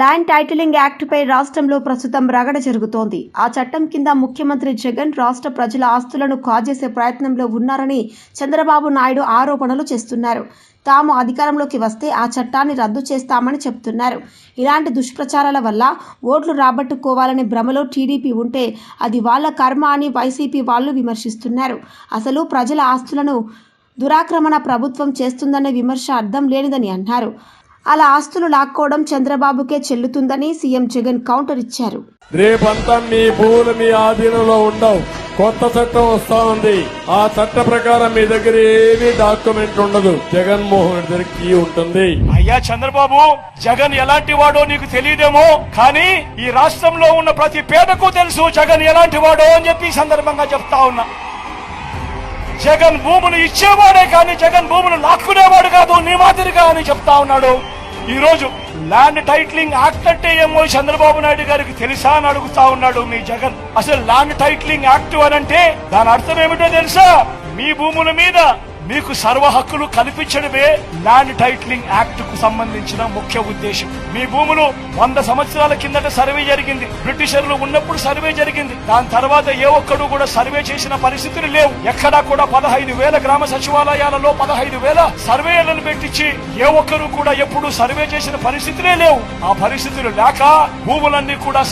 Land titling యాక్ట్పై రాష్ట్రంలో ప్రస్తుతం రగడ జరుగుతోంది. ఆ చట్టం కింద ముఖ్యమంత్రి జగన్ రాష్ట్ర ప్రజల ఆస్తులను కాజేసే ప్రయత్నంలో ఉన్నారని చంద్రబాబు నాయుడు ఆరోపణలు చేస్తున్నారు. తాము అధికారంలోకి వస్తే ఆ చట్టాన్ని రద్దు చేస్తామని చెప్తున్నారు. ఇలాంటి దుష్ప్రచారాల వల్ల ఓట్లు రాబట్టుకోవాలనే భ్రమలో టీడీపీ ఉంటే అది వాళ్ళ కర్మ అని వైసీపీ వాళ్ళు విమర్శిస్తున్నారు. అసలు ప్రజల ఆస్తులను దురాక్రమణ ప్రభుత్వం చేస్తుందనే విమర్శ అర్థం లేనిదని అన్నారు. అలా ఆస్తులు లాక్కోవడం చంద్రబాబుకే చెల్లుతుందని సీఎం జగన్ కౌంటర్ ఇచ్చారు. రేపంతా మీ భూములు మీ ఆధీనంలో ఉండవు. కొత్త చట్టం వస్తా ఉంది. ఆ చట్ట ప్రకారం మీ దగ్గర ఏమీ డాక్యుమెంట్ ఉండదు. జగన్మోహన్ రెడ్డి దగ్గర కీ ఉంటుంది. అయ్యా చంద్రబాబు జగన్ ఎలాంటి వాడో నీకు తెలియదేమో కానీ ఈ రాష్ట్రంలో ఉన్న ప్రతి పేదకు తెలుసు జగన్ ఎలాంటి వాడో అని చెప్పి సందర్భంగా చెప్తా ఉన్నా. జగన్ భూములు ఇచ్చేవాడే కానీ జగన్ భూములు లాక్కునేవాడు కాదు నీ మాదిరిగా అని చెప్తా ఉన్నాడు. ఈ రోజు ల్యాండ్ టైట్లింగ్ యాక్ట్ అంటే ఏమో చంద్రబాబు నాయుడు గారికి తెలుసా అని అడుగుతా ఉన్నాడు మీ జగన్. అసలు ల్యాండ్ టైట్లింగ్ యాక్ట్ అని అంటే దాని అర్థం ఏమిటో తెలుసా? మీ భూముల మీద మీకు సర్వ హక్కులు కల్పించడమే ల్యాండ్ టైటిలింగ్ యాక్ట్కు సంబంధించిన ముఖ్య ఉద్దేశం. మీ భూములు వంద సంవత్సరాల కిందట సర్వే జరిగింది. బ్రిటిషర్లు ఉన్నప్పుడు సర్వే జరిగింది. దాని తర్వాత ఏ ఒక్కడు కూడా సర్వే చేసిన పరిస్థితులు లేవు. ఎక్కడా కూడా పదహైదు వేల గ్రామ సచివాలయాలలో పదహైదు వేల సర్వేలను పెట్టించి ఏ ఒక్కరు కూడా ఎప్పుడు సర్వే చేసిన పరిస్థితులే లేవు. ఆ పరిస్థితులు లేక భూములన్నీ కూడా